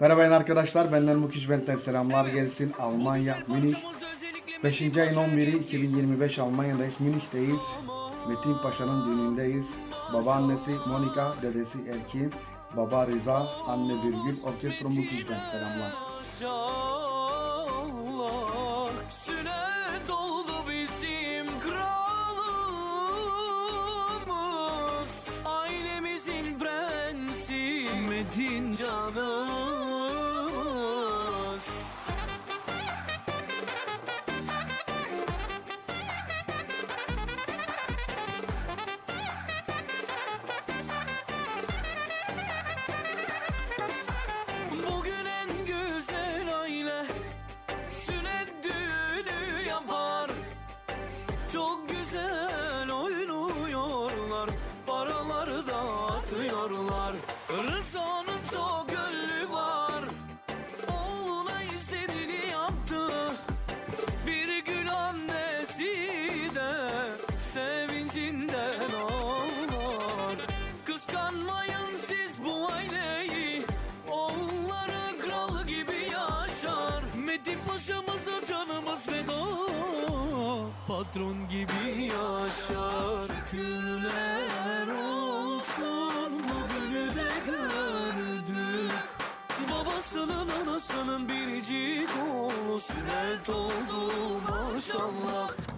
Merhaba arkadaşlar, benden Mukiş Bent'ten selamlar gelsin. Almanya, Münih. 5. ayın 11'i 2025 Almanya'dayız, Münih'teyiz. Metin Paşa'nın düğünündeyiz. Babaannesi Monika, dedesi Erkin, baba Rıza, anne Birgül, orkestra Mukiş Bent selamlar. Maşallah Sünnet dağıtıyorlar Rıza'nın çok gönlü var. Oğluna istediğini yaptı. Bir gül annesi de Sevincinden ağlar. Kıskanmayın siz bu aileyi Oğulları kral gibi yaşar. Metin paşamıza canımız feda Patron gibi yaşar. Şükürler anasının biricik oğlu Sünnet oldu maşallah